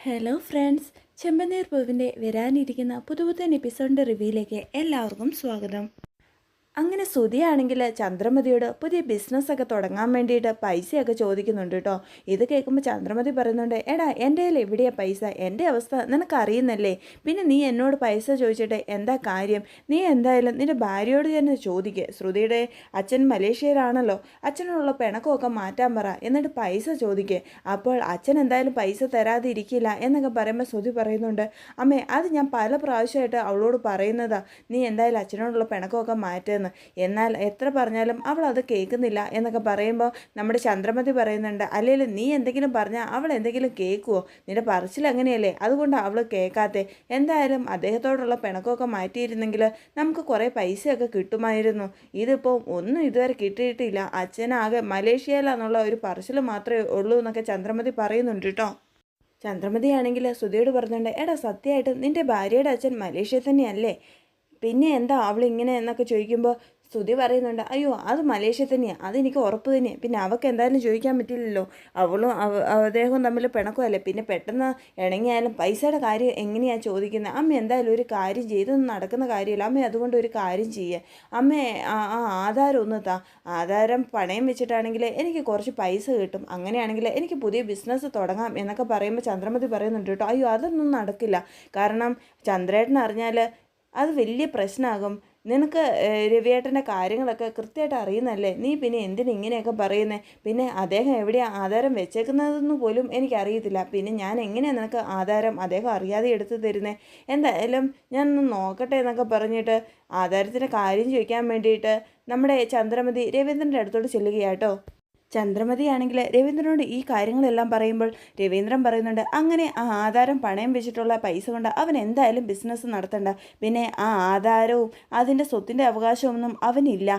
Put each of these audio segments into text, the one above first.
Hello friends ചെമ്പനീർ പൂവിന്റെ വരാനിരിക്കുന്ന പുതുപുത്തൻ എപ്പിസോഡിന്റെ റിവ്യൂയിലേക്ക് എല്ലാവർക്കും സ്വാഗതം. അങ്ങനെ സുതിയാണെങ്കിൽ ചന്ദ്രമതിയോട് പുതിയ ബിസിനസ്സൊക്കെ തുടങ്ങാൻ വേണ്ടിയിട്ട് പൈസയൊക്കെ ചോദിക്കുന്നുണ്ട് കേട്ടോ. ഇത് കേൾക്കുമ്പോൾ ചന്ദ്രമതി പറയുന്നുണ്ട് എടാ എന്റെ കയ്യിൽ എവിടെയാ പൈസ? എന്റെ അവസ്ഥ നിനക്കറിയുന്നല്ലേ? പിന്നെ നീ എന്നോട് പൈസ ചോദിച്ചിട്ട് എന്താ കാര്യം? നീ എന്തായാലും നിന്റെ ഭാര്യയോട് തന്നെ ചോദിക്കുക ശ്രുതിയുടെ അച്ഛൻ മലേഷ്യയിലാണല്ലോ. അച്ഛനുള്ള പിണക്കമൊക്കെ മാറ്റാൻ പറ. എന്നിട്ട് പൈസ ചോദിക്കുക അപ്പോൾ അച്ഛൻ എന്തായാലും പൈസ തരാതെ ഇരിക്കില്ല എന്നൊക്കെ പറയുമ്പോൾ ശ്രുതി പറയുന്നുണ്ട് അമ്മേ അത് ഞാൻ പല പ്രാവശ്യമായിട്ട് അവളോട് പറയുന്നതാ. നീ എന്തായാലും അച്ഛനോടുള്ള പിണക്കമൊക്കെ മാറ്റുമെന്ന് എന്നാൽ എത്ര പറഞ്ഞാലും അവൾ അത് കേൾക്കുന്നില്ല എന്നൊക്കെ പറയുമ്പോൾ നമ്മുടെ ചന്ദ്രമതി പറയുന്നുണ്ട് അല്ലെങ്കിൽ നീ എന്തെങ്കിലും പറഞ്ഞാൽ അവൾ എന്തെങ്കിലും കേൾക്കുമോ നിന്റെ പറച്ചിൽ അങ്ങനെയല്ലേ? അതുകൊണ്ട് അവൾ കേൾക്കാത്തെ. എന്തായാലും അദ്ദേഹത്തോടുള്ള പിണക്കമൊക്കെ മാറ്റിയിരുന്നെങ്കിൽ നമുക്ക് കുറേ പൈസയൊക്കെ കിട്ടുമായിരുന്നു. ഇതിപ്പോൾ ഒന്നും ഇതുവരെ കിട്ടിയിട്ടില്ല. അച്ഛനാകെ മലേഷ്യയിലാന്നുള്ള ഒരു പറച്ചിൽ മാത്രമേ ഉള്ളൂ എന്നൊക്കെ ചന്ദ്രമതി പറയുന്നുണ്ട് കേട്ടോ. ചന്ദ്രമതിയാണെങ്കിൽ സുധിയോട് പറഞ്ഞിട്ടുണ്ട് എടാ സത്യമായിട്ട് നിന്റെ ഭാര്യയുടെ അച്ഛൻ മലേഷ്യ തന്നെയല്ലേ? പിന്നെ എന്താ അവൾ ഇങ്ങനെ എന്നൊക്കെ ചോദിക്കുമ്പോൾ സ്തുതി പറയുന്നുണ്ട് അയ്യോ അത് മലേഷ്യ തന്നെയാണ് അതെനിക്ക് ഉറപ്പ് തന്നെയാണ് പിന്നെ അവൾക്ക് എന്തായാലും ചോദിക്കാൻ പറ്റില്ലല്ലോ. അവളും അവ- അദ്ദേഹവും തമ്മിൽ പിണക്കമല്ലേ? പിന്നെ പെട്ടെന്ന് ഇണങ്ങിയാലും പൈസയുടെ കാര്യം എങ്ങനെയാണ് ചോദിക്കുന്നത്? അമ്മ എന്തായാലും ഒരു കാര്യം ചെയ്തൊന്നും നടക്കുന്ന കാര്യമില്ല. അമ്മ അതുകൊണ്ട് ഒരു കാര്യം ചെയ്യുക അമ്മ ആ ആധാരം ഒന്ന് താ. ആധാരം പണയം വെച്ചിട്ടാണെങ്കിൽ എനിക്ക് കുറച്ച് പൈസ കിട്ടും. അങ്ങനെയാണെങ്കിൽ എനിക്ക് പുതിയ ബിസിനസ് തുടങ്ങാം എന്നൊക്കെ പറയുമ്പോൾ ചന്ദ്രമതി പറയുന്നുണ്ട് കേട്ടോ അയ്യോ അതൊന്നും നടക്കില്ല. കാരണം ചന്ദ്രേട്ടൻ അറിഞ്ഞാൽ അത് വലിയ പ്രശ്നമാകും നിനക്ക് രവിയേട്ടന്റെ കാര്യങ്ങളൊക്കെ കൃത്യമായിട്ട് അറിയുന്നല്ലേ? നീ പിന്നെ എന്തിനാ ഇങ്ങനെയൊക്കെ പറയുന്നത് പിന്നെ അദ്ദേഹം എവിടെയാണ് ആധാരം വെച്ചേക്കുന്നതെന്ന് പോലും എനിക്കറിയത്തില്ല. പിന്നെ ഞാൻ എങ്ങനെയാണ് നിനക്ക് ആധാരം അദ്ദേഹം അറിയാതെ എടുത്തു തരുന്നത് എന്തായാലും ഞാൻ ഒന്ന് നോക്കട്ടെ എന്നൊക്കെ പറഞ്ഞിട്ട് ആധാരത്തിന്റെ കാര്യം ചോദിക്കാൻ വേണ്ടിയിട്ട് നമ്മുടെ ചന്ദ്രമതി രവീന്ദ്രന്റെ അടുത്തോട്ട് ചെല്ലുകയാട്ടോ ചന്ദ്രമതിയാണെങ്കിൽ രവീന്ദ്രനോട് ഈ കാര്യങ്ങളെല്ലാം പറയുമ്പോൾ രവീന്ദ്രൻ പറയുന്നുണ്ട് അങ്ങനെ ആ ആധാരം പണയം വെച്ചിട്ടുള്ള പൈസ കൊണ്ട് അവൻ എന്തായാലും ബിസിനസ് നടത്തണ്ട. പിന്നെ ആ ആധാരവും അതിന്റെ സ്വത്തിന്റെ അവകാശമൊന്നും അവനില്ല.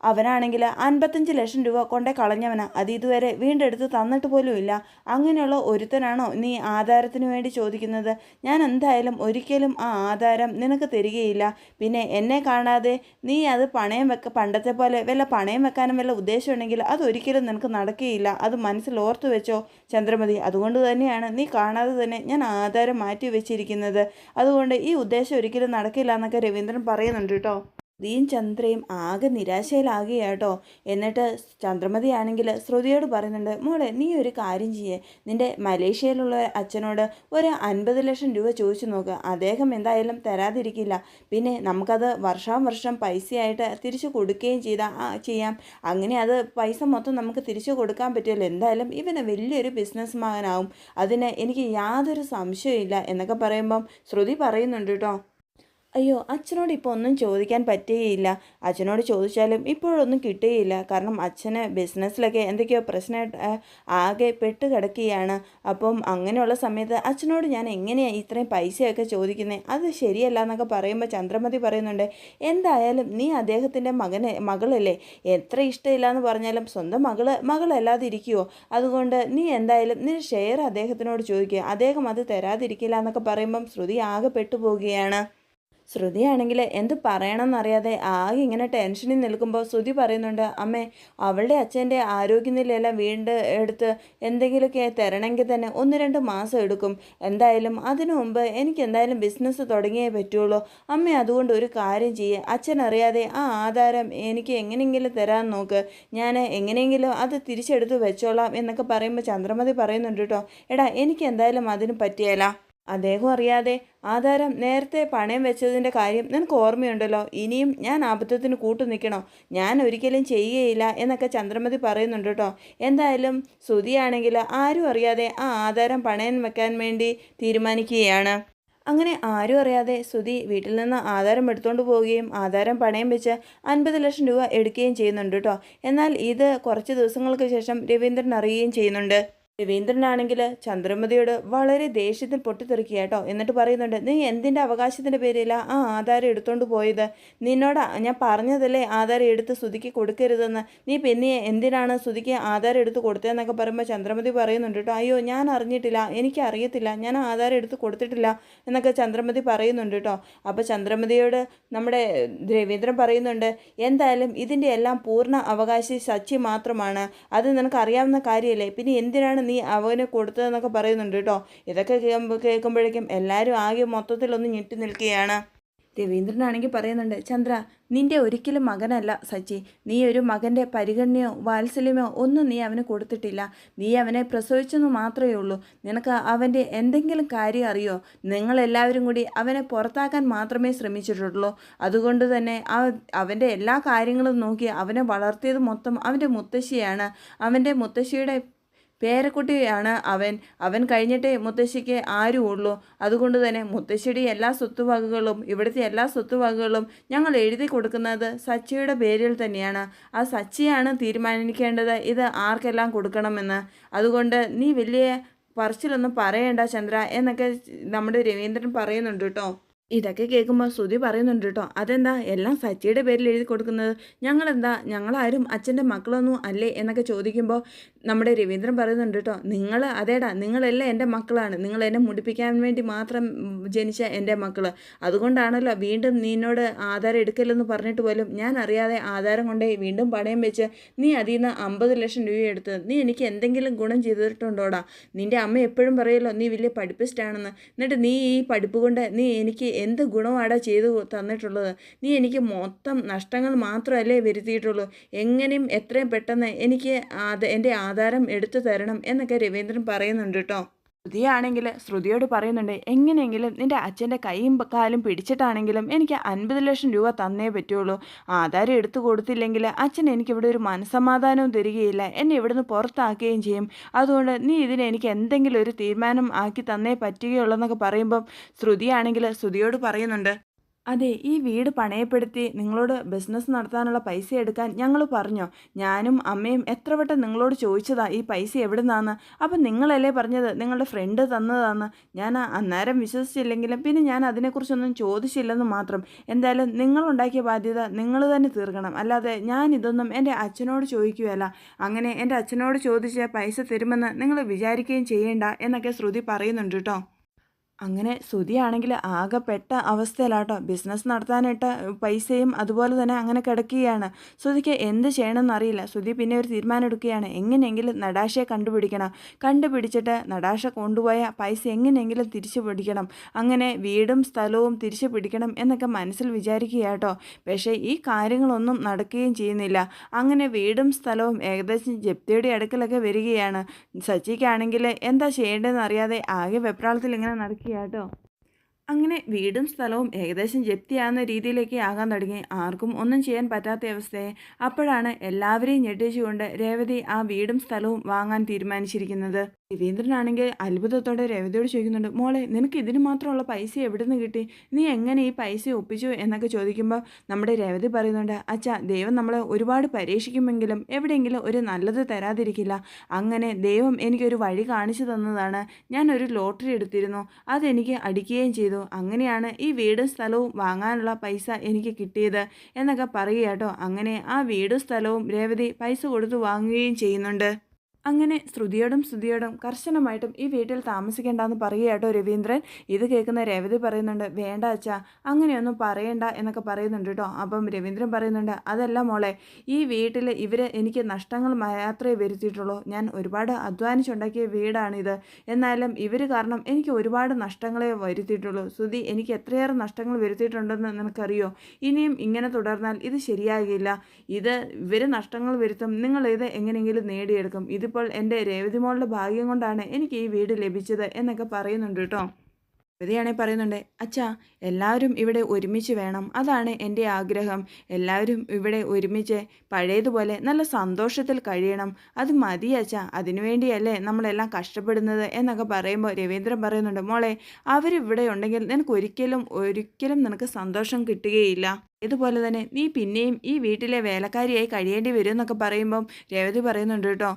അവനാണെങ്കിൽ അൻപത്തഞ്ച് ലക്ഷം രൂപ കൊണ്ടേ കളഞ്ഞവനാ. അത് ഇതുവരെ വീണ്ടെടുത്ത് തന്നിട്ട് പോലുമില്ല അങ്ങനെയുള്ള ഒരുത്തനാണോ നീ ആധാരത്തിന് വേണ്ടി ചോദിക്കുന്നത്? ഞാൻ എന്തായാലും ഒരിക്കലും ആ ആധാരം നിനക്ക് തരികയില്ല. പിന്നെ എന്നെ കാണാതെ നീ അത് പണയം വെക്ക പണ്ടത്തെ പോലെ വല്ല പണയം വെക്കാനും വല്ല ഉദ്ദേശമുണ്ടെങ്കിൽ അതൊരിക്കലും നിനക്ക് നടക്കുകയില്ല. അത് മനസ്സിൽ ഓർത്തു വെച്ചോ ചന്ദ്രമതി. അതുകൊണ്ട് തന്നെയാണ് നീ കാണാതെ തന്നെ ഞാൻ ആധാരം മാറ്റി വെച്ചിരിക്കുന്നത്. അതുകൊണ്ട് ഈ ഉദ്ദേശം ഒരിക്കലും നടക്കില്ല എന്നൊക്കെ രവീന്ദ്രൻ പറയുന്നുണ്ട് കേട്ടോ. ശ്രുതിയും ചന്ദ്രയും ആകെ നിരാശയിലാകുകയാട്ടോ. എന്നിട്ട് ചന്ദ്രമതിയാണെങ്കിൽ ശ്രുതിയോട് പറയുന്നുണ്ട് മോളെ നീ ഒരു കാര്യം ചെയ്യേ. നിന്റെ മലേഷ്യയിലുള്ള അച്ഛനോട് ഒരു അൻപത് ലക്ഷം രൂപ ചോദിച്ചു നോക്ക്. അദ്ദേഹം എന്തായാലും തരാതിരിക്കില്ല. പിന്നെ നമുക്കത് വർഷാം വർഷം പൈസയായിട്ട് തിരിച്ചു കൊടുക്കുകയും ചെയ്താൽ ചെയ്യാം. അങ്ങനെ അത് പൈസ മൊത്തം നമുക്ക് തിരിച്ചു കൊടുക്കാൻ പറ്റുമല്ലോ എന്തായാലും ഇവന് വലിയൊരു ബിസിനസ് മാനാവും അതിന് എനിക്ക് യാതൊരു സംശയമില്ല എന്നൊക്കെ പറയുമ്പം ശ്രുതി പറയുന്നുണ്ട് കേട്ടോ അയ്യോ അച്ഛനോട് ഇപ്പോൾ ഒന്നും ചോദിക്കാൻ പറ്റുകയില്ല അച്ഛനോട് ചോദിച്ചാലും ഇപ്പോഴൊന്നും കിട്ടുകയില്ല കാരണം അച്ഛന് ബിസിനസ്സിലൊക്കെ എന്തൊക്കെയോ പ്രശ്നമായിട്ട് ആകെ പെട്ട് കിടക്കുകയാണ്. അപ്പം അങ്ങനെയുള്ള സമയത്ത് അച്ഛനോട് ഞാൻ എങ്ങനെയാണ് ഇത്രയും പൈസയൊക്കെ ചോദിക്കുന്നത് അത് ശരിയല്ല എന്നൊക്കെ പറയുമ്പോൾ ചന്ദ്രമതി പറയുന്നുണ്ട് എന്തായാലും നീ അദ്ദേഹത്തിന്റെ മകനെ മകളല്ലേ? എത്ര ഇഷ്ടമില്ല എന്ന് പറഞ്ഞാലും സ്വന്തം മകൾ മകളല്ലാതെ ഇരിക്കുമോ അതുകൊണ്ട് നീ എന്തായാലും നീ ഷെയർ അദ്ദേഹത്തിനോട് ചോദിക്കുക അദ്ദേഹം അത് തരാതിരിക്കില്ല എന്നൊക്കെ പറയുമ്പം ശ്രുതി ആകെ പെട്ടുപോവുകയാണ്. ശ്രുതിയാണെങ്കിൽ എന്ത് പറയണമെന്നറിയാതെ ആകെ ഇങ്ങനെ ടെൻഷനിൽ നിൽക്കുമ്പോൾ ശ്രുതി പറയുന്നുണ്ട് അമ്മേ അവളുടെ അച്ഛന്റെ ആരോഗ്യനിലയെല്ലാം വീണ്ടും എടുത്ത് എന്തെങ്കിലുമൊക്കെ തരണമെങ്കിൽ തന്നെ ഒന്ന് രണ്ട് മാസം എടുക്കും. എന്തായാലും അതിനു മുമ്പ് എനിക്ക് എന്തായാലും ബിസിനസ് തുടങ്ങിയേ പറ്റുള്ളൂ. അമ്മ അതുകൊണ്ട് ഒരു കാര്യം ചെയ്യേ. അച്ഛൻ അറിയാതെ ആ ആധാരം എനിക്ക് എങ്ങനെയെങ്കിലും തരാൻ നോക്ക്. ഞാൻ എങ്ങനെയെങ്കിലും അത് തിരിച്ചെടുത്ത് വെച്ചോളാം എന്നൊക്കെ പറയുമ്പോൾ ചന്ദ്രമതി പറയുന്നുണ്ട് കേട്ടോ. എടാ എനിക്ക് എന്തായാലും അതിന് പറ്റിയല്ല അദ്ദേഹം അറിയാതെ ആധാരം നേരത്തെ പണയം വെച്ചതിന്റെ കാര്യം നിനക്ക് ഓർമ്മയുണ്ടല്ലോ? ഇനിയും ഞാൻ അബദ്ധത്തിന് കൂട്ടു നിൽക്കണോ? ഞാൻ ഒരിക്കലും ചെയ്യുകയില്ല എന്നൊക്കെ ചന്ദ്രമതി പറയുന്നുണ്ട് കേട്ടോ. എന്തായാലും ശ്രുതിയാണെങ്കിൽ ആരും അറിയാതെ ആ ആധാരം പണയം വെക്കാൻ വേണ്ടി തീരുമാനിക്കുകയാണ്. അങ്ങനെ ആരും അറിയാതെ സുധി വീട്ടിൽ നിന്ന് ആധാരം എടുത്തുകൊണ്ട് പോവുകയും ആധാരം പണയം വെച്ച് അൻപത് ലക്ഷം രൂപ എടുക്കുകയും ചെയ്യുന്നുണ്ട് കേട്ടോ. എന്നാൽ ഇത് കുറച്ച് ദിവസങ്ങൾക്ക് ശേഷം രവീന്ദ്രൻ അറിയുകയും ചെയ്യുന്നുണ്ട്. രവീന്ദ്രനാണെങ്കിൽ ചന്ദ്രമതിയോട് വളരെ ദേഷ്യത്തിൽ പൊട്ടിത്തെറിക്കുക കേട്ടോ എന്നിട്ട് പറയുന്നുണ്ട് നീ എന്തിന്റെ അവകാശത്തിന്റെ പേരില ആ ആധാരം എടുത്തോണ്ട് പോയത്? നിന്നോട് ഞാൻ പറഞ്ഞതല്ലേ ആധാരം എടുത്ത് സുതിക്ക് കൊടുക്കരുതെന്ന്? നീ പിന്നെ എന്തിനാണ് സുതിക്ക് ആധാരം എടുത്ത് കൊടുത്തതെന്നൊക്കെ പറയുമ്പോൾ ചന്ദ്രമതി പറയുന്നുണ്ട് കേട്ടോ അയ്യോ ഞാൻ അറിഞ്ഞിട്ടില്ല എനിക്ക് അറിയത്തില്ല ഞാൻ ആധാരം എടുത്ത് കൊടുത്തിട്ടില്ല എന്നൊക്കെ ചന്ദ്രമതി പറയുന്നുണ്ട് കേട്ടോ അപ്പോൾ ചന്ദ്രമതിയോട് നമ്മുടെ രവീന്ദ്രൻ പറയുന്നുണ്ട് എന്തായാലും ഇതിന്റെ എല്ലാം പൂർണ അവകാശി സച്ചി മാത്രമാണ്. അത് നിനക്ക് അറിയാവുന്ന കാര്യമല്ലേ പിന്നെ എന്തിനാണ് നീ അവന് കൊടുത്തതെന്നൊക്കെ പറയുന്നുണ്ട് കേട്ടോ. ഇതൊക്കെ കേൾക്കുമ്പോ- കേൾക്കുമ്പോഴേക്കും എല്ലാവരും ആകെ മൊത്തത്തിലൊന്ന് ഞെട്ടി നിൽക്കുകയാണ്. രവീന്ദ്രനാണെങ്കിൽ പറയുന്നുണ്ട് ചന്ദ്ര നിന്റെ ഒരിക്കലും മകനല്ല സച്ചി. നീ ഒരു മകന്റെ പരിഗണനയോ വാത്സല്യമോ ഒന്നും നീ അവന് കൊടുത്തിട്ടില്ല. നീ അവനെ പ്രസവിച്ചെന്ന് മാത്രമേ ഉള്ളൂ. നിനക്ക് അവന്റെ എന്തെങ്കിലും കാര്യം അറിയോ? നിങ്ങളെല്ലാവരും കൂടി അവനെ പുറത്താക്കാൻ മാത്രമേ ശ്രമിച്ചിട്ടുള്ളൂ. അതുകൊണ്ട് തന്നെ അവന്റെ എല്ലാ കാര്യങ്ങളും നോക്കി അവനെ വളർത്തിയത് മൊത്തം അവന്റെ മുത്തശ്ശിയാണ്. അവന്റെ മുത്തശ്ശിയുടെ പേരക്കുട്ടിയാണ് അവൻ. അവൻ കഴിഞ്ഞിട്ടേ മുത്തശ്ശിക്ക് ആരും ഉള്ളൂ അതുകൊണ്ട് തന്നെ മുത്തശ്ശിയുടെ എല്ലാ സ്വത്തുവകകളും ഇവിടുത്തെ എല്ലാ സ്വത്തുവകകളും ഞങ്ങൾ എഴുതി കൊടുക്കുന്നത് സച്ചിയുടെ പേരിൽ തന്നെയാണ്. ആ സച്ചിയാണ് തീരുമാനിക്കേണ്ടത്. ഇത് ആർക്കെല്ലാം കൊടുക്കണമെന്ന്. അതുകൊണ്ട് നീ വലിയ പറച്ചിലൊന്നും പറയണ്ട ചന്ദ്ര എന്നൊക്കെ നമ്മുടെ രവീന്ദ്രൻ പറയുന്നുണ്ട് കേട്ടോ. ഇതൊക്കെ കേൾക്കുമ്പോൾ ശ്രുതി പറയുന്നുണ്ട് കേട്ടോ അതെന്താ? എല്ലാം സച്ചിയുടെ പേരിൽ എഴുതി കൊടുക്കുന്നത്. ഞങ്ങളെന്താ? ഞങ്ങളാരും അച്ഛന്റെ മക്കളൊന്നും അല്ലേ എന്നൊക്കെ ചോദിക്കുമ്പോൾ നമ്മുടെ രവീന്ദ്രൻ പറയുന്നുണ്ട് കേട്ടോ നിങ്ങൾ അതേടാ നിങ്ങളെല്ലാം എന്റെ മക്കളാണ്. നിങ്ങൾ എന്നെ മുടിപ്പിക്കാൻ വേണ്ടി മാത്രം ജനിച്ച എന്റെ മക്കൾ അതുകൊണ്ടാണല്ലോ വീണ്ടും നിന്നോട് ആധാരം എടുക്കല്ലെന്ന് പറഞ്ഞിട്ട് പോലും ഞാൻ അറിയാതെ ആധാരം കൊണ്ടേ വീണ്ടും പണയം വെച്ച് നീ അതിൽ നിന്ന് അമ്പത് ലക്ഷം രൂപ എടുത്ത് നീ എനിക്ക് എന്തെങ്കിലും ഗുണം ചെയ്തിട്ടുണ്ടോടാ? നിന്റെ അമ്മ എപ്പോഴും പറയുമല്ലോ നീ വലിയ പഠിപ്പിസ്റ്റാണെന്ന്. എന്നിട്ട് നീ ഈ പഠിപ്പ് കൊണ്ട് നീ എനിക്ക് എന്ത് ഗുണമാടാ ചെയ്തു തന്നിട്ടുള്ളത്? നീ എനിക്ക് മൊത്തം നഷ്ടങ്ങൾ മാത്രമല്ലേ വരുത്തിയിട്ടുള്ളൂ. എങ്ങനെയും എത്രയും പെട്ടെന്ന് എനിക്ക് അത് എന്റെ ആധാരം എടുത്തു തരണം എന്നൊക്കെ രവീന്ദ്രൻ പറയുന്നുണ്ട് കേട്ടോ. ശ്രുതിയാണെങ്കിൽ ശ്രുതിയോട് പറയുന്നുണ്ട് എങ്ങനെയെങ്കിലും നിന്റെ അച്ഛന്റെ കൈയും കാലും പിടിച്ചിട്ടാണെങ്കിലും എനിക്ക് അൻപത് ലക്ഷം രൂപ തന്നേ പറ്റുള്ളൂ. ആധാരം എടുത്തു കൊടുത്തില്ലെങ്കിൽ അച്ഛൻ എനിക്കിവിടെ ഒരു മനസമാധാനവും തരികയില്ല. എന്നെ ഇവിടുന്ന് പുറത്താക്കുകയും ചെയ്യും. അതുകൊണ്ട് നീ ഇതിന് എനിക്ക് എന്തെങ്കിലും ഒരു തീരുമാനം ആക്കി തന്നേ പറ്റുകയുള്ളൂ എന്നൊക്കെ പറയുമ്പം ശ്രുതിയാണെങ്കിൽ ശ്രുതിയോട് പറയുന്നുണ്ട് അതെ ഈ വീട് പണയപ്പെടുത്തി നിങ്ങളോട് ബിസിനസ് നടത്താനുള്ള പൈസ എടുക്കാൻ ഞങ്ങൾ പറഞ്ഞോ? ഞാനും അമ്മയും എത്ര വട്ടം നിങ്ങളോട് ചോദിച്ചതാ ഈ പൈസ എവിടെ നിന്നാന്ന് അപ്പം നിങ്ങളല്ലേ പറഞ്ഞത് നിങ്ങളുടെ ഫ്രണ്ട് തന്നതാന്ന്. ഞാൻ അന്നേരം വിശ്വസിച്ചില്ലെങ്കിലും പിന്നെ ഞാൻ അതിനെക്കുറിച്ചൊന്നും ചോദിച്ചില്ലെന്ന് മാത്രം. എന്തായാലും നിങ്ങളുണ്ടാക്കിയ ബാധ്യത നിങ്ങൾ തന്നെ തീർക്കണം. അല്ലാതെ ഞാൻ ഇതൊന്നും എന്റെ അച്ഛനോട് ചോദിക്കുകയല്ല. അങ്ങനെ എന്റെ അച്ഛനോട് ചോദിച്ച് പൈസ തരുമെന്ന് നിങ്ങൾ വിചാരിക്കുകയും ചെയ്യേണ്ട എന്നൊക്കെ ശ്രുതി പറയുന്നുണ്ട് കേട്ടോ. അങ്ങനെ ശ്രുതിയാണെങ്കിൽ ആകെപ്പെട്ട അവസ്ഥയിലാട്ടോ. ബിസിനസ് നടത്താനായിട്ട് പൈസയും അതുപോലെ തന്നെ അങ്ങനെ കിടക്കുകയാണ്. ശ്രുതിക്ക് എന്ത് ചെയ്യണമെന്ന് അറിയില്ല. ശ്രുതി പിന്നെ ഒരു തീരുമാനം എടുക്കുകയാണ്. എങ്ങനെയെങ്കിലും നടാശയെ കണ്ടുപിടിക്കണം. കണ്ടുപിടിച്ചിട്ട് നടാശ കൊണ്ടുപോയ പൈസ എങ്ങനെയെങ്കിലും തിരിച്ചു പിടിക്കണം. അങ്ങനെ വീടും സ്ഥലവും തിരിച്ചു പിടിക്കണം എന്നൊക്കെ മനസ്സിൽ വിചാരിക്കുക കേട്ടോ പക്ഷേ ഈ കാര്യങ്ങളൊന്നും നടക്കുകയും ചെയ്യുന്നില്ല. അങ്ങനെ വീടും സ്ഥലവും ഏകദേശം ജപ്തിയുടെ അടുക്കലൊക്കെ വരികയാണ്. സച്ചിക്കാണെങ്കിൽ എന്താ ചെയ്യേണ്ടതെന്ന് അറിയാതെ ആകെ വെപ്രാളത്തിൽ ഇങ്ങനെ നടക്കുക കേട്ടോ അങ്ങനെ വീടും സ്ഥലവും ഏകദേശം ജപ്തിയാകുന്ന രീതിയിലേക്ക് ആകാൻ തുടങ്ങി. ആർക്കും ഒന്നും ചെയ്യാൻ പറ്റാത്ത അവസ്ഥയെ അപ്പോഴാണ് എല്ലാവരെയും ഞെട്ടിച്ചുകൊണ്ട് രേവതി ആ വീടും സ്ഥലവും വാങ്ങാൻ തീരുമാനിച്ചിരിക്കുന്നത്. രവീന്ദ്രനാണെങ്കിൽ അത്ഭുതത്തോടെ രേവതിയോട് ചോദിക്കുന്നുണ്ട് മോളെ നിനക്ക് ഇതിന് മാത്രമുള്ള പൈസ എവിടെ നിന്ന് കിട്ടി? നീ എങ്ങനെ ഈ പൈസ ഒപ്പിച്ചു? എന്നൊക്കെ ചോദിക്കുമ്പോൾ നമ്മുടെ രേവതി പറയുന്നുണ്ട് അച്ഛാ ദൈവം നമ്മളെ ഒരുപാട് പരീക്ഷിക്കുമെങ്കിലും എവിടെയെങ്കിലും ഒരു നല്ലത് തരാതിരിക്കില്ല. അങ്ങനെ ദൈവം എനിക്കൊരു വഴി കാണിച്ചു തന്നതാണ്. ഞാനൊരു ലോട്ടറി എടുത്തിരുന്നു. അതെനിക്ക് അടിക്കുകയും ചെയ്തു. അങ്ങനെയാണ് ഈ വീടും സ്ഥലവും വാങ്ങാനുള്ള പൈസ എനിക്ക് കിട്ടിയത് എന്നൊക്കെ പറയുക കേട്ടോ. അങ്ങനെ ആ വീടും സ്ഥലവും രേവതി പൈസ കൊടുത്ത് വാങ്ങുകയും ചെയ്യുന്നുണ്ട്. അങ്ങനെ ശ്രുതിയോടും ശ്രുതിയോടും കർശനമായിട്ടും ഈ വീട്ടിൽ താമസിക്കേണ്ടെന്ന് പറയുകയാട്ടോ രവീന്ദ്രൻ. ഇത് കേൾക്കുന്ന രേവതി പറയുന്നുണ്ട് വേണ്ട അച്ഛാ അങ്ങനെയൊന്നും പറയണ്ട എന്നൊക്കെ പറയുന്നുണ്ട് കേട്ടോ. അപ്പം രവീന്ദ്രൻ പറയുന്നുണ്ട് അതല്ല മോളെ ഈ വീട്ടിൽ ഇവർ എനിക്ക് നഷ്ടങ്ങൾ മാത്രമേ വരുത്തിയിട്ടുള്ളൂ. ഞാൻ ഒരുപാട് അധ്വാനിച്ചുണ്ടാക്കിയ വീടാണിത്. എന്നാലും ഇവർ കാരണം എനിക്ക് ഒരുപാട് നഷ്ടങ്ങളെ വരുത്തിയിട്ടുള്ളൂ. ശ്രുതി എനിക്ക് എത്രയേറെ നഷ്ടങ്ങൾ വരുത്തിയിട്ടുണ്ടെന്ന് നിനക്കറിയോ? ഇനിയും ഇങ്ങനെ തുടർന്നാൽ ഇത് ശരിയാകില്ല. ഇത് ഇവർ നഷ്ടങ്ങൾ വരുത്തും. നിങ്ങൾ ഇത് എങ്ങനെയെങ്കിലും നേടിയെടുക്കും. ഇതിപ്പോൾ എന്റെ രേവതി മോളുടെ ഭാഗ്യം കൊണ്ടാണ് എനിക്ക് ഈ വീട് ലഭിച്ചത് എന്നൊക്കെ പറയുന്നുണ്ട് കേട്ടോ. രേവതിയാണെങ്കിൽ പറയുന്നുണ്ട് അച്ഛാ എല്ലാവരും ഇവിടെ ഒരുമിച്ച് വേണം. അതാണ് എന്റെ ആഗ്രഹം. എല്ലാവരും ഇവിടെ ഒരുമിച്ച് പഴയതുപോലെ നല്ല സന്തോഷത്തിൽ കഴിയണം. അത് മതി അച്ഛാ അതിനുവേണ്ടിയല്ലേ നമ്മളെല്ലാം കഷ്ടപ്പെടുന്നത് എന്നൊക്കെ പറയുമ്പോൾ രവീന്ദ്രൻ പറയുന്നുണ്ട് മോളെ അവരിവിടെ ഉണ്ടെങ്കിൽ നിനക്ക് ഒരിക്കലും ഒരിക്കലും നിനക്ക് സന്തോഷം കിട്ടുകയില്ല. ഇതുപോലെ തന്നെ നീ പിന്നെയും ഈ വീട്ടിലെ വേലക്കാരിയായി കഴിയേണ്ടി വരും എന്നൊക്കെ പറയുമ്പം രേവതി പറയുന്നുണ്ട് കേട്ടോ.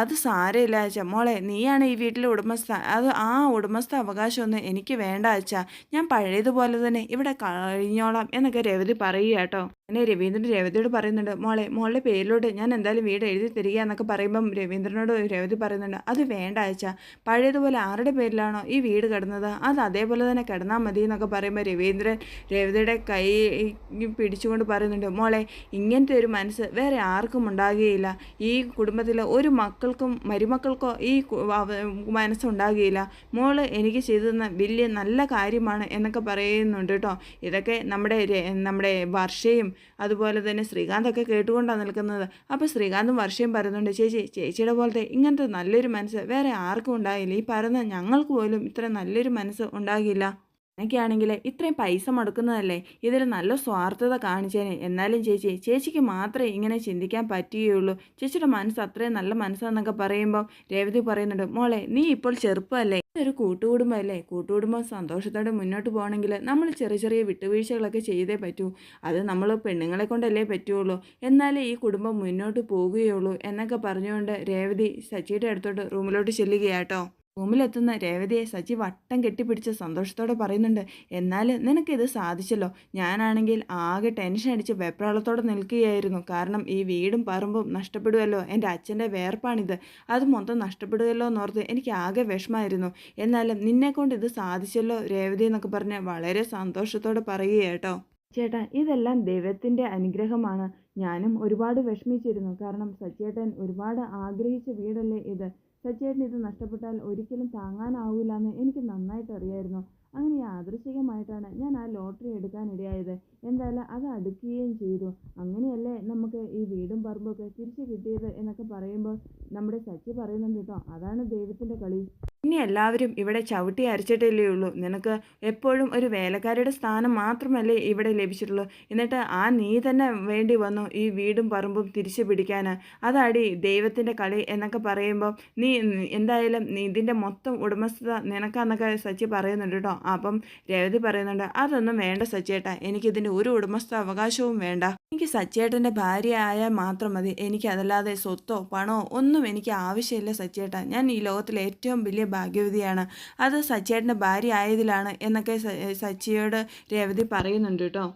അത് സാരമില്ല അച്ഛാ. മോളെ നീയാണ് ഈ വീട്ടിലെ ഉടമസ്ഥ. അത് ആ ഉടമസ്ഥ അവകാശമൊന്നും എനിക്ക് വേണ്ട അച്ഛാ. ഞാൻ പഴയതുപോലെ തന്നെ ഇവിടെ കഴിഞ്ഞോളാം എന്നൊക്കെ രേവതി പറയുക കേട്ടോ. അങ്ങനെ രവീന്ദ്രൻ രേവതിയോട് പറയുന്നുണ്ട് മോളെ മോളുടെ പേരിലോട്ട് ഞാൻ എന്തായാലും വീട് എഴുതി തരിക എന്നൊക്കെ പറയുമ്പം രവീന്ദ്രനോട് രേവതി പറയുന്നുണ്ട് അത് വേണ്ട അയച്ച പഴയതുപോലെ ആരുടെ പേരിലാണോ ഈ വീട് കിടന്നത്? അത് അതേപോലെ തന്നെ കിടന്നാൽ മതി എന്നൊക്കെ പറയുമ്പോൾ രവീന്ദ്രൻ രേവതിയുടെ കൈ പിടിച്ചുകൊണ്ട് പറയുന്നുണ്ട് മോളെ ഇങ്ങനത്തെ ഒരു മനസ്സ് വേറെ ആർക്കും ഉണ്ടാകുകയില്ല. ഈ കുടുംബത്തിലെ ഒരു മക്കൾക്കും മരുമക്കൾക്കോ ഈ മനസ്സുണ്ടാകുകയില്ല. മോൾ എനിക്ക് ചെയ്തു തന്ന വലിയ നല്ല കാര്യമാണ് എന്നൊക്കെ പറയുന്നുണ്ട് കേട്ടോ. ഇതൊക്കെ നമ്മുടെ നമ്മുടെ വർഷയും അതുപോലെ തന്നെ ശ്രീകാന്തൊക്കെ കേട്ടുകൊണ്ടാണ് നിൽക്കുന്നത്. അപ്പോൾ ശ്രീകാന്തും വർഷയും പറയുന്നുണ്ട് ചേച്ചി ചേച്ചിയുടെ പോലത്തെ ഇങ്ങനത്തെ നല്ലൊരു മനസ്സ് വേറെ ആർക്കും ഉണ്ടാകില്ല ഈ പറയുന്ന ഞങ്ങൾക്ക് പോലും ഇത്ര നല്ലൊരു മനസ്സ് ഉണ്ടാകില്ല. എനിക്കാണെങ്കിൽ ഇത്രയും പൈസ മുടക്കുന്നതല്ലേ? ഇതിൽ നല്ല സ്വാർത്ഥത കാണിച്ചേനെ. എന്നാലും ചേച്ചി ചേച്ചിക്ക് മാത്രമേ ഇങ്ങനെ ചിന്തിക്കാൻ പറ്റുകയുള്ളൂ. ചേച്ചിയുടെ മനസ്സ് അത്രയും നല്ല മനസ്സാന്നൊക്കെ പറയുമ്പോൾ രേവതി പറയുന്നുണ്ട് മോളെ നീ ഇപ്പോൾ ചെറുപ്പമല്ലേ? ഒരു കൂട്ടുകുടുംബം അല്ലേ കൂട്ടുകുടുംബം സന്തോഷത്തോടെ മുന്നോട്ട് പോകണമെങ്കിൽ നമ്മൾ ചെറിയ ചെറിയ വിട്ടുവീഴ്ചകളൊക്കെ ചെയ്തേ പറ്റൂ. അത് നമ്മൾ പെണ്ണുങ്ങളെ കൊണ്ടല്ലേ പറ്റുള്ളൂ. എന്നാലേ ഈ കുടുംബം മുന്നോട്ട് പോകുകയുള്ളൂ എന്നൊക്കെ പറഞ്ഞുകൊണ്ട് രേവതി സച്ചിയുടെ അടുത്തോട്ട് റൂമിലോട്ട് ചെല്ലുകയാട്ടോ. റൂമിലെത്തുന്ന രേവതിയെ സജി വട്ടം കെട്ടിപ്പിടിച്ച് സന്തോഷത്തോടെ പറയുന്നുണ്ട്. എന്നാൽ നിനക്കിത് സാധിച്ചല്ലോ. ഞാനാണെങ്കിൽ ആകെ ടെൻഷൻ അടിച്ച് വെപ്രാളത്തോടെ നിൽക്കുകയായിരുന്നു. കാരണം ഈ വീടും പറമ്പും നഷ്ടപ്പെടുമല്ലോ എന്റെ അച്ഛന്റെ വേർപ്പാണിത്. അത് മൊത്തം നഷ്ടപ്പെടുമല്ലോ എന്നോർത്ത് എനിക്ക് ആകെ വിഷമായിരുന്നു എന്നാലും നിന്നെക്കൊണ്ട് ഇത് സാധിച്ചല്ലോ രേവതി എന്നൊക്കെ പറഞ്ഞ് വളരെ സന്തോഷത്തോടെ പറയുകയേട്ടോ ചേട്ടാ ഇതെല്ലാം ദൈവത്തിന്റെ അനുഗ്രഹമാണ്. ഞാനും ഒരുപാട് വിഷമിച്ചിരുന്നു. കാരണം സച്ചേട്ടൻ ഒരുപാട് ആഗ്രഹിച്ച വീടല്ലേ ഇത്. സച്ചേട്ടന് ഇത് നഷ്ടപ്പെട്ടാൽ ഒരിക്കലും താങ്ങാനാവില്ല എന്ന് എനിക്ക് നന്നായിട്ട് അറിയായിരുന്നു. അങ്ങനെ യാദൃശികമായിട്ടാണ് ഞാൻ ആ ലോട്ടറി എടുക്കാനിടയായത് എന്തായാലും അത് അടുക്കുകയും ചെയ്തു. അങ്ങനെയല്ലേ നമുക്ക് ഈ വീടും പറമ്പൊക്കെ തിരിച്ചു കിട്ടിയത് എന്നൊക്കെ പറയുമ്പോൾ നമ്മുടെ സച്ചി പറയുന്നുണ്ട് കേട്ടോ അതാണ് ദൈവത്തിന്റെ കളി. ഇനി എല്ലാവരും ഇവിടെ ചവിട്ടി അരച്ചിട്ടല്ലേ ഉള്ളൂ. നിനക്ക് എപ്പോഴും ഒരു വേലക്കാരുടെ സ്ഥാനം മാത്രമല്ലേ ഇവിടെ ലഭിച്ചിട്ടുള്ളൂ. എന്നിട്ട് ആ നീ തന്നെ വേണ്ടി വന്നു ഈ വീടും പറമ്പും തിരിച്ചു പിടിക്കാൻ അതാടി ദൈവത്തിന്റെ കളി എന്നൊക്കെ പറയുമ്പോൾ നീ എന്തായാലും ഇതിന്റെ മൊത്തം ഉടമസ്ഥത നിനക്കാന്നൊക്കെ സച്ചി പറയുന്നുണ്ട് കേട്ടോ. അപ്പം രേവതി പറയുന്നുണ്ട് അതൊന്നും വേണ്ട സച്ചേട്ടാ. എനിക്കിതിന്റെ ഒരു ഉടമസ്ഥ അവകാശവും വേണ്ട. എനിക്ക് സച്ചേട്ടന്റെ ഭാര്യ ആയാൽ മാത്രം മതി. എനിക്കതല്ലാതെ സ്വത്തോ പണമോ ഒന്നും എനിക്ക് ആവശ്യമില്ല സച്ചേട്ടാ. ഞാൻ ഈ ലോകത്തിലെ ഏറ്റവും വലിയ ഭാഗ്യവതിയാണ്. അത് സച്ചേട്ടന്റെ ഭാര്യ ആയതിലാണ് എന്നൊക്കെ സച്ചിയോട് രേവതി പറയുന്നുണ്ട് കേട്ടോ.